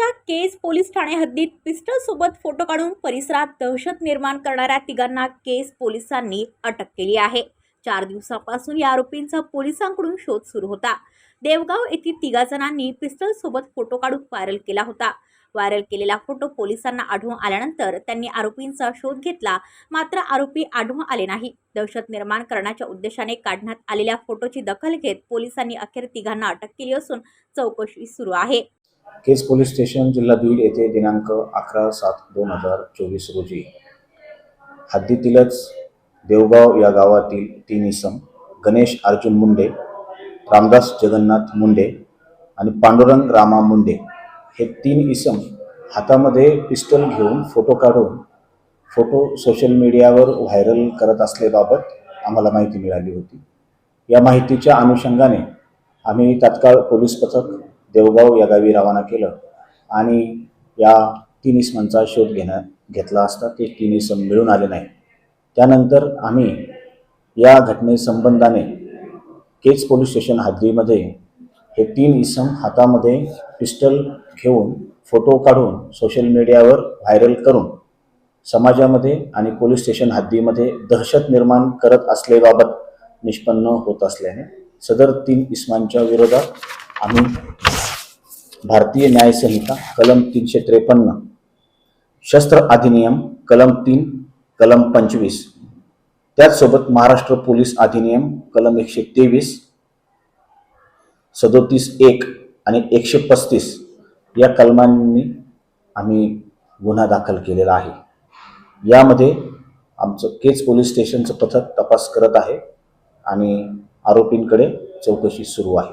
बीडच्या केज पोलीस ठाणे हद्दीत पिस्टलसोबत फोटो काढून परिसरात दहशत निर्माण करणाऱ्या तिघांना केज पोलिसांनी अटक केली आहे. चार दिवसापासून या आरोपींचा पोलिसांकडून शोध सुरू होता. देवगाव येथील तिघा जणांनी पिस्टलसोबत फोटो काढून व्हायरल केला होता. व्हायरल केलेला फोटो पोलिसांना आढळून आल्यानंतर त्यांनी आरोपींचा शोध घेतला. मात्र आरोपी आढळून आले नाही. दहशत निर्माण करण्याच्या उद्देशाने काढण्यात आलेल्या फोटोची दखल घेत पोलिसांनी अखेर तिघांना अटक केली असून चौकशी सुरू आहे. केज पोलीस स्टेशन जिल्हा बीड येथे दिनांक अकरा सात दोन हजार चोवीस रोजी हद्दीतीलच देवगाव या गावातील तीन इसम गणेश अर्जुन मुंडे रामदास जगन्नाथ मुंडे आणि पांडुरंग रामा मुंडे हे तीन इसम हातामध्ये पिस्टल घेऊन फोटो काढून फोटो सोशल मीडियावर व्हायरल करत असल्याबाबत आम्हाला माहिती मिळाली होती. या माहितीच्या अनुषंगाने आम्ही तात्काळ पोलीस पथक देवगाव या गावी रवाना केलं. आणि या तीन इसमांचा शोध घेण्यात घेतला असता ते तीन इसम मिळून आले नाही त्यानंतर आम्ही या घटनेसंबंधाने केज पोलीस स्टेशन हद्दीमध्ये हे तीन इसम हातामध्ये पिस्टल घेऊन फोटो काढून सोशल मीडियावर व्हायरल करून समाजामध्ये आणि पोलीस स्टेशन हद्दीमध्ये दहशत निर्माण करत असल्याबाबत निष्पन्न होत असल्याने सदर तीन इसमांच्या विरोधात आम्ही भारतीय न्यायसंहिता कलम तीनशे त्रेपन्न. शस्त्र अधिनियम कलम तीन कलम पंचवीस. त्याचसोबत महाराष्ट्र पोलीस अधिनियम कलम एकशे तेवीस सदोतीस एक आणि एकशे पस्तीस या कलमांनी आम्ही गुन्हा दाखल केलेला आहे. यामध्ये आमचं केज पोलीस स्टेशनचं पथक तपास करत आहे आणि आरोपींकडे चौकशी सुरू आहे.